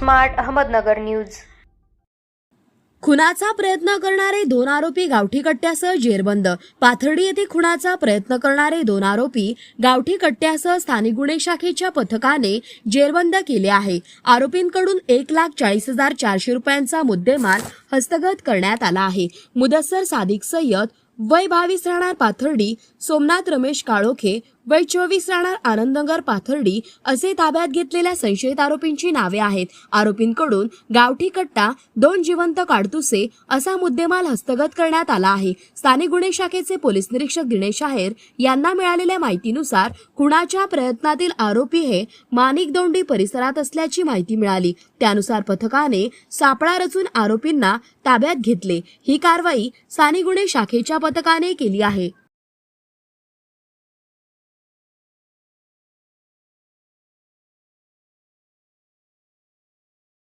Smart Ahmednagar news. खुनाचा प्रयत्न करणारे दोन आरोपी गावठी कट्ट्यासह जेरबंद. पाथर्डी येथे खुनाचा प्रयत्न करणारे दोन आरोपी गावठी कट्ट्यासह स्थानिक गुन्हे शाखेच्या पथकाने जेरबंद केले आहे. आरोपींकडून एक लाख चाळीस हजार चारशे रुपयांचा मुद्देमाल हस्तगत करण्यात आला आहे. मुदस्सर सादिक सय्यद वय बावीस राहणार पाथर्डी सोमनाथ रमेश काळोखे वय चोवीस राहणार आनंदनगर पाथर्डी असे ताब्यात घेतलेल्या संशयित आरोपींची नावे आहेत. आरोपींकडून गावठी कट्टा दोन जिवंत काडतुसे असा मुद्देमाल हस्तगत करण्यात आला आहे. स्थानिक गुन्हे शाखेचे पोलीस निरीक्षक दिनेश आहेर यांना मिळालेल्या माहितीनुसार खुणाच्या प्रयत्नातील आरोपी हे माणिक दोंडी परिसरात असल्याची माहिती मिळाली. त्यानुसार पथकाने सापळा रचून आरोपींना ताब्यात घेतले. ही कारवाई स्थानिक गुन्हे शाखेच्या पथकाने केली आहे.